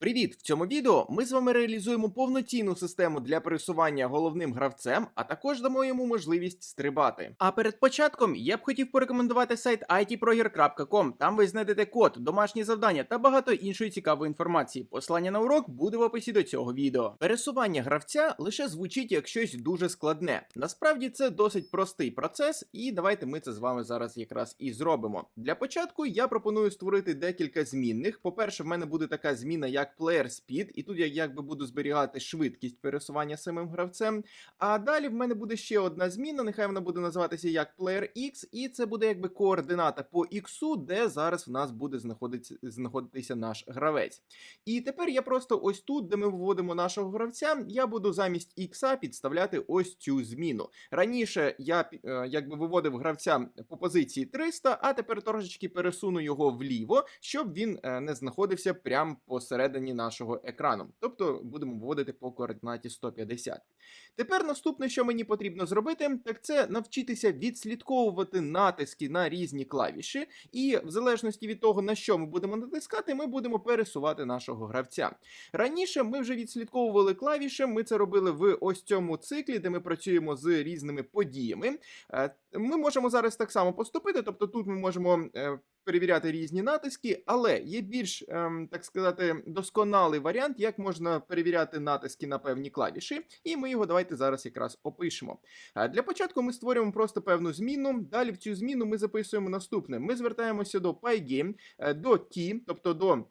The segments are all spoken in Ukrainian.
Привіт! В цьому відео ми з вами реалізуємо повноцінну систему для пересування головним гравцем, а також дамо йому можливість стрибати. А перед початком я б хотів порекомендувати сайт itproger.com. Там ви знайдете код, домашні завдання та багато іншої цікавої інформації. Посилання на урок буде в описі до цього відео. Пересування гравця лише звучить як щось дуже складне. Насправді це досить простий процес, і давайте ми це з вами зараз якраз і зробимо. Для початку я пропоную створити декілька змінних. По-перше, в мене буде така зміна, як Player Speed, і тут я якби буду зберігати швидкість пересування самим гравцем. А далі в мене буде ще одна зміна, нехай вона буде називатися як Player X, і це буде якби координата по X, де зараз в нас буде знаходитися, знаходитися наш гравець. І тепер я просто ось тут, де ми виводимо нашого гравця, я буду замість X підставляти ось цю зміну. Раніше я е, якби виводив гравця по позиції 300, а тепер трошечки пересуну його вліво, щоб він е, не знаходився прямо посередині нашого екрану. Тобто будемо виводити по координаті 150. Тепер наступне, що мені потрібно зробити, так це навчитися відслідковувати натиски на різні клавіші, і в залежності від того, на що ми будемо натискати, ми будемо пересувати нашого гравця. Раніше ми вже відслідковували клавіші, ми це робили в ось цьому циклі, де ми працюємо з різними подіями. Е, Ми можемо зараз так само поступити, тобто тут ми можемо. Перевіряти різні натиски, але є більш, ем, так сказати, досконалий варіант, як можна перевіряти натиски на певні клавіші, і ми його давайте зараз якраз опишемо. Е, Для початку ми створюємо просто певну зміну. Далі в цю зміну ми записуємо наступне: ми звертаємося до Pygame, е, до T, тобто до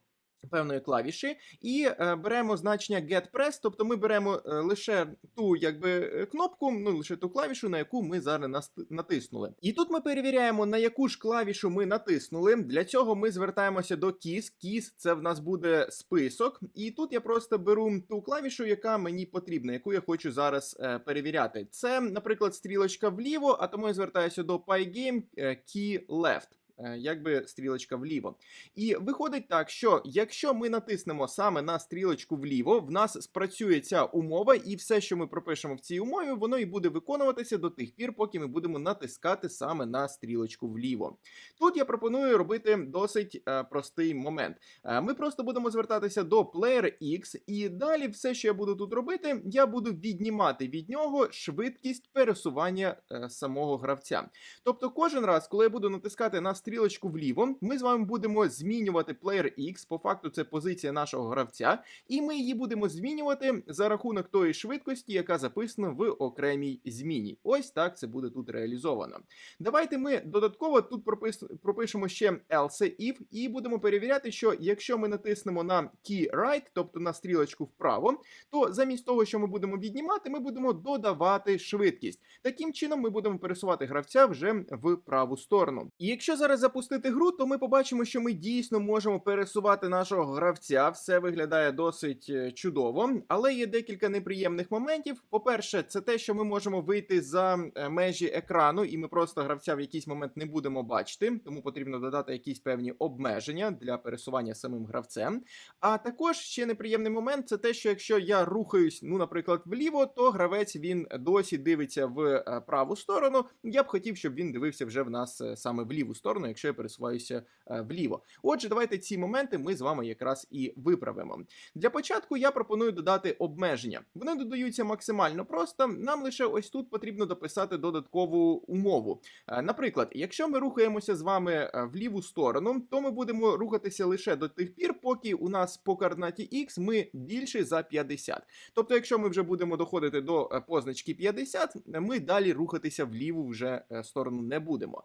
певної клавіші, і е, беремо значення getPress, тобто ми беремо е, лише ту якби е, кнопку, ну лише ту клавішу, на яку ми зараз натиснули. І тут ми перевіряємо, на яку ж клавішу ми натиснули. Для цього ми звертаємося до KISS. KISS – це в нас буде список. І тут я просто беру ту клавішу, яка мені потрібна, яку я хочу зараз перевіряти. Це, наприклад, стрілочка вліво, а тому я звертаюся до Pygame Key Left. Е, Якби стрілочка вліво. І виходить так, що якщо ми натиснемо саме на стрілочку вліво, в нас спрацює ця умова, і все, що ми пропишемо в цій умові, воно і буде виконуватися до тих пір, поки ми будемо натискати саме на стрілочку вліво. Тут я пропоную робити досить е, простий момент. Е, ми просто будемо звертатися до Player X, і далі все, що я буду тут робити, я буду віднімати від нього швидкість пересування е, самого гравця. Тобто, кожен раз, коли я буду натискати на стрілочку вліво, ми з вами будемо змінювати Player X, по факту це позиція нашого гравця, і ми її будемо змінювати за рахунок тої швидкості, яка записана в окремій зміні. Ось так це буде тут реалізовано. Давайте ми додатково тут пропис... пропишемо ще else if і будемо перевіряти, що якщо ми натиснемо на key right, тобто на стрілочку вправо, то замість того, що ми будемо віднімати, ми будемо додавати швидкість. Таким чином ми будемо пересувати гравця вже в праву сторону. І якщо зараз запустити гру, то ми побачимо, що ми дійсно можемо пересувати нашого гравця. Все виглядає досить е, чудово, але є декілька неприємних моментів. По-перше, це те, що ми можемо вийти за е, межі екрану, і ми просто гравця в якийсь момент не будемо бачити, тому потрібно додати якісь певні обмеження для пересування самим гравцем. А також ще неприємний момент це те, що якщо я рухаюсь, ну, наприклад, вліво, то гравець він досі дивиться в е, праву сторону. Я б хотів, щоб він дивився вже в нас саме в ліву сторону, якщо я пересуваюся е, вліво. Отже, давайте ці моменти ми з вами якраз і виправимо. Для початку я пропоную додати обмеження. Вони додаються максимально просто. Нам лише ось тут потрібно дописати додаткову умову. Е, Наприклад, якщо ми рухаємося з вами е, в ліву сторону, то ми будемо рухатися лише до тих пір, поки у нас по координаті X ми більше за 50. Тобто, якщо ми вже будемо доходити до позначки 50, ми далі рухатися в ліву вже сторону не будемо.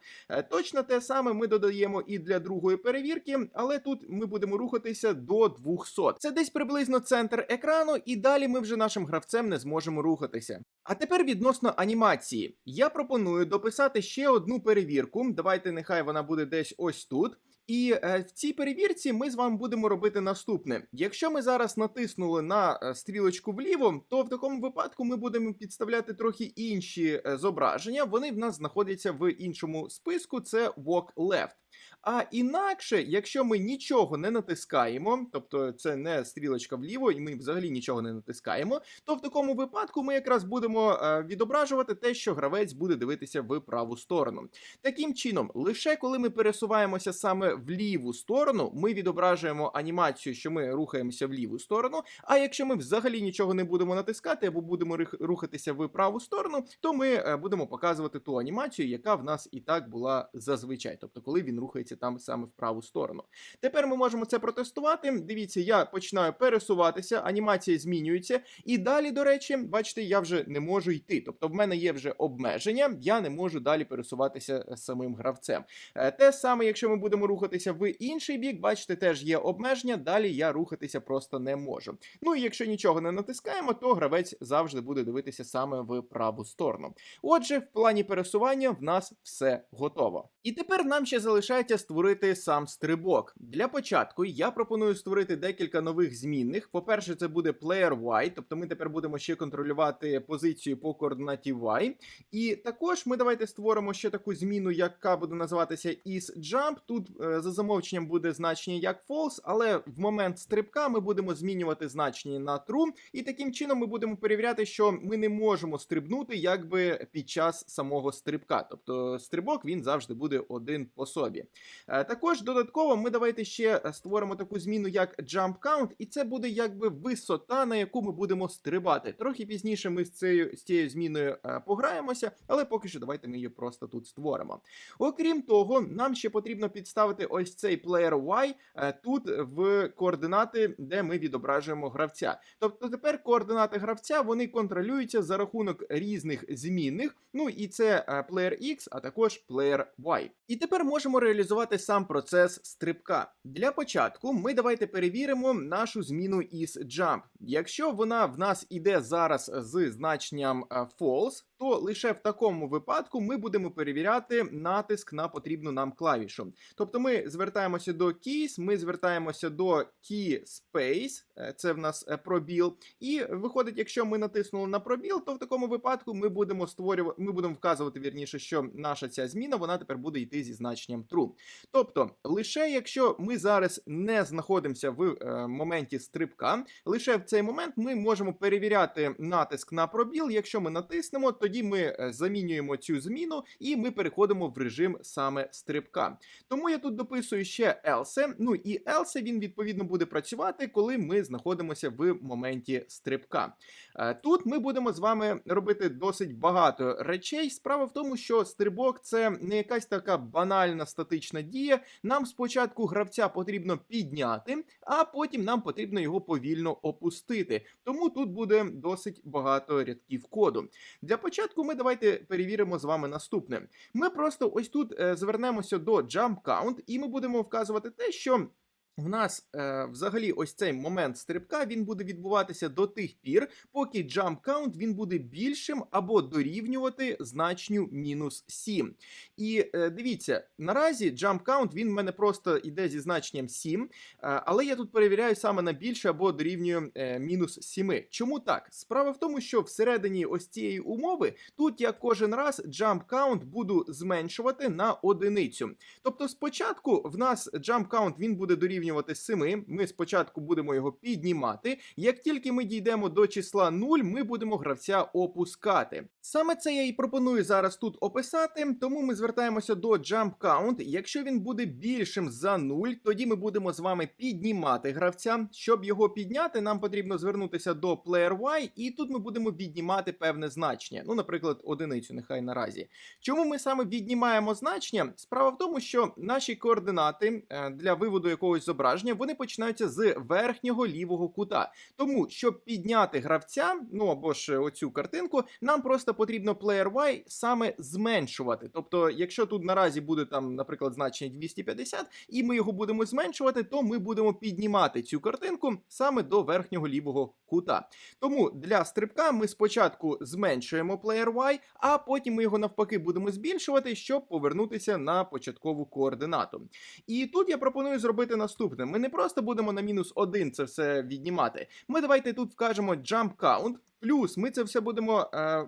Точно те саме ми додаємо і для другої перевірки, але тут ми будемо рухатися до 200. Це десь приблизно центр екрану, і далі ми вже нашим гравцем не зможемо рухатися. А тепер відносно анімації. Я пропоную дописати ще одну перевірку. Давайте, нехай вона буде десь ось тут. І е, в цій перевірці ми з вами будемо робити наступне: якщо ми зараз натиснули на е, стрілочку вліво, то в такому випадку ми будемо підставляти трохи інші е, зображення. Вони в нас знаходяться в іншому списку. Це walk left. А інакше, якщо ми нічого не натискаємо, тобто це не стрілочка вліво, і ми взагалі нічого не натискаємо, то в такому випадку ми якраз будемо відображувати те, що гравець буде дивитися в праву сторону. Таким чином, лише коли ми пересуваємося саме в ліву сторону, ми відображуємо анімацію, що ми рухаємося в ліву сторону. А якщо ми взагалі нічого не будемо натискати або будемо рухатися в праву сторону, то ми е, будемо показувати ту анімацію, яка в нас і так була зазвичай, тобто коли він рухається там саме в праву сторону. Тепер ми можемо це протестувати. Дивіться, я починаю пересуватися, анімація змінюється, і далі, до речі, бачите, я вже не можу йти. Тобто, в мене є вже обмеження, я не можу далі пересуватися е, самим гравцем. Е, Те саме, якщо ми будемо рухатися в інший бік, бачите, теж є обмеження. Далі я рухатися просто не можу. Ну і якщо нічого не натискаємо, то гравець завжди буде дивитися саме в праву сторону. Отже, в плані пересування в нас все готово. І тепер нам ще залишається створити сам стрибок. Для початку я пропоную створити декілька нових змінних. По-перше, це буде player Y, тобто ми тепер будемо ще контролювати позицію по координаті Y. І також ми давайте створимо ще таку зміну, яка буде називатися isJump. Тут е, за замовченням буде значення як false, але в момент стрибка ми будемо змінювати значення на true, і таким чином ми будемо перевіряти, що ми не можемо стрибнути якби під час самого стрибка. Тобто стрибок він завжди буде один по собі. Е, Також додатково ми давайте ще е, створимо таку зміну, як jump count, і це буде якби висота, на яку ми будемо стрибати. Трохи пізніше ми з цією, з цією зміною е, пограємося, але поки що давайте ми її просто тут створимо. Окрім того, нам ще потрібно підставити ось цей player Y е, тут в координати, де ми відображуємо гравця. Тобто тепер координати гравця вони контролюються за рахунок різних змінних. Ну і це е, player X, а також player Y. І тепер можемо реалізувати сам процес стрибка. Для початку ми давайте перевіримо нашу зміну із jump. Якщо вона в нас іде зараз з значенням е, false, то лише в такому випадку ми будемо перевіряти натиск на потрібну нам клавішу. Тобто ми звертаємося до keys, ми звертаємося до key space, е, це в нас е, пробіл. І виходить, якщо ми натиснули на пробіл, то в такому випадку ми будемо створювати, ми будемо вказувати вірніше, що наша ця зміна вона тепер буде йти зі значенням true. Тобто, лише якщо ми зараз не знаходимося в е, моменті стрибка, лише в цей момент ми можемо перевіряти натиск на пробіл. Якщо ми натиснемо, тоді ми е, замінюємо цю зміну і ми переходимо в режим саме стрибка. Тому я тут дописую ще else. Ну і else він відповідно буде працювати, коли ми знаходимося в моменті стрибка. Е, Тут ми будемо з вами робити досить багато речей. Справа в тому, що стрибок це не якась така банальна статична дія. Нам спочатку гравця потрібно підняти, а потім нам потрібно його повільно опустити. Тому тут буде досить багато рядків коду. Для початку ми давайте перевіримо з вами наступне. Ми просто ось тут е, звернемося до jump count, і ми будемо вказувати те, що. В нас е, взагалі ось цей момент стрибка він буде відбуватися до тих пір, поки jump count він буде більшим або дорівнювати значню мінус 7. І е, дивіться, наразі jump count він в мене просто йде зі значенням 7, е, але я тут перевіряю саме на більше або дорівнює е, мінус 7. Чому так? Справа в тому, що всередині ось цієї умови тут я кожен раз jump count буду зменшувати на одиницю. Тобто спочатку в нас jump count він буде дорівнювати 7, ми спочатку будемо його піднімати. Як тільки ми дійдемо до числа 0, ми будемо гравця опускати. Саме це я і пропоную зараз тут описати, тому ми звертаємося до jump count. Якщо він буде більшим за 0, тоді ми будемо з вами піднімати гравця. Щоб його підняти, нам потрібно звернутися до player Y, і тут ми будемо віднімати певне значення. Ну, наприклад, одиницю, нехай наразі. Чому ми саме віднімаємо значення? Справа в тому, що наші координати е, для виводу якогось зображення вони починаються з верхнього лівого кута. Тому, щоб підняти гравця, ну або ж оцю картинку, нам просто потрібно player Y саме зменшувати. Тобто, якщо тут наразі буде там, наприклад, значення 250, і ми його будемо зменшувати, то ми будемо піднімати цю картинку саме до верхнього лівого кута. Тому для стрибка ми спочатку зменшуємо player Y, а потім ми його навпаки будемо збільшувати, щоб повернутися на початкову координату. І тут я пропоную зробити наступне: ми не просто будемо на мінус 1 це все віднімати. Ми давайте тут вкажемо jump count. Плюс ми це все будемо е,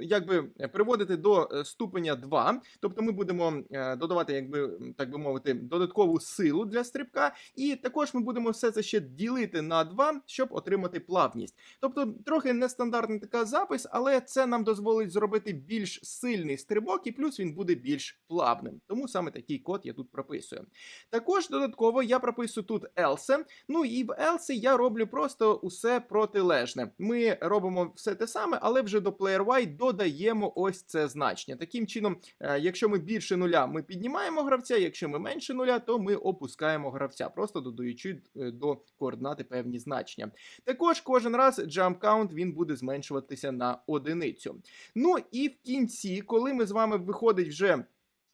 якби приводити до е, ступеня 2, тобто ми будемо е, додавати, якби так би мовити, додаткову силу для стрибка, і також ми будемо все це ще ділити на 2, щоб отримати плавність. Тобто трохи нестандартний така запис, але це нам дозволить зробити більш сильний стрибок, і плюс він буде більш плавним. Тому саме такий код я тут прописую. Також додатково я прописую тут else. Ну і в else я роблю просто усе протилежне. Ми робимо все те саме, але вже до player додаємо ось це значення. Таким чином, е, якщо ми більше нуля, ми піднімаємо гравця. Якщо ми менше нуля, то ми опускаємо гравця, просто додаючи е, до координати певні значення. Також кожен раз jump count він буде зменшуватися на одиницю. Ну і в кінці, коли ми з вами виходить вже.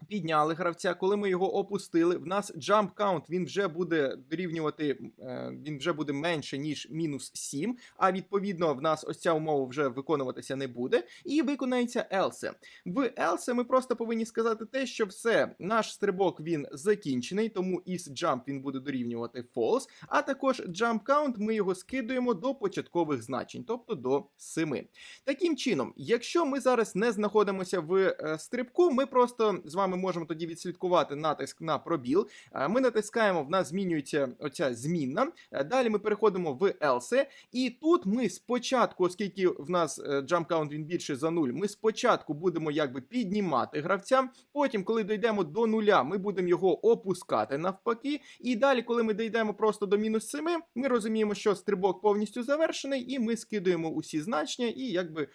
Підняли гравця, коли ми його опустили. В нас jump count він вже буде дорівнювати, е, він вже буде менше ніж мінус 7, А відповідно, в нас ось ця умова вже виконуватися не буде. І виконається else. В else ми просто повинні сказати те, що все, наш стрибок він закінчений, тому is jump він буде дорівнювати false. А також jump count ми його скидуємо до початкових значень, тобто до 7. Таким чином, якщо ми зараз не знаходимося в е, стрибку, ми просто з вами можемо тоді відслідкувати натиск на пробіл. Е, Ми натискаємо, в нас змінюється оця змінна. Е, Далі ми переходимо в else, і тут ми спочатку, оскільки в нас е, jump count він більше за 0, ми спочатку будемо якби піднімати гравця. Потім, коли дійдемо до нуля, ми будемо його опускати навпаки. І далі, коли ми дійдемо просто до мінус 7, ми розуміємо, що стрибок повністю завершений, і ми скидуємо усі значення, і якби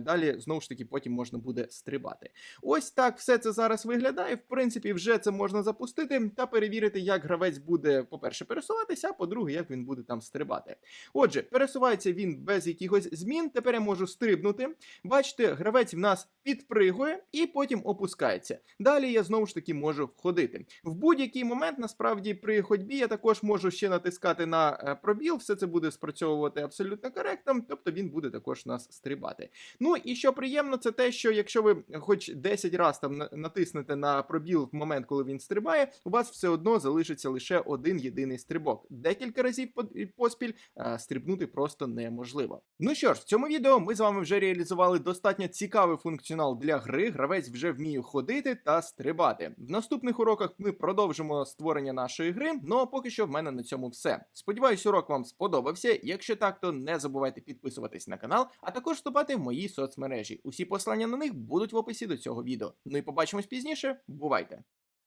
далі знову ж таки потім можна буде стрибати. Ось так все це зараз виглядає. В принципі, вже це можна запустити та перевірити, як гравець буде, по-перше, пересуватися, а по-друге, як він буде там стрибати. Отже, пересувається він без якихось змін. Тепер я можу стрибнути. Бачите, гравець в нас підпригує і потім опускається. Далі я знову ж таки можу ходити. В будь-який момент, насправді, при ходьбі я також можу ще натискати на е, пробіл. Все це буде спрацьовувати абсолютно коректно, тобто він буде також нас стрибати. Ну і що приємно, це те, що якщо ви хоч 10 разів там на- натиснете на пробіл в момент, коли він стрибає, у вас все одно залишиться лише один єдиний стрибок. Декілька разів поспіль е, стрибнути просто неможливо. Ну що ж, в цьому відео ми з вами вже реалізували достатньо цікавий функціонал для гри. Гравець вже вміє ходити та стрибати. В наступних уроках ми продовжимо створення нашої гри. Ну а поки що в мене на цьому все. Сподіваюсь, урок вам сподобався. Якщо так, то не забувайте підписуватись на канал, а також вступати в мої соцмережі. Усі послання на них будуть в описі до цього відео. Ну і побачимось пізніше. Бувайте!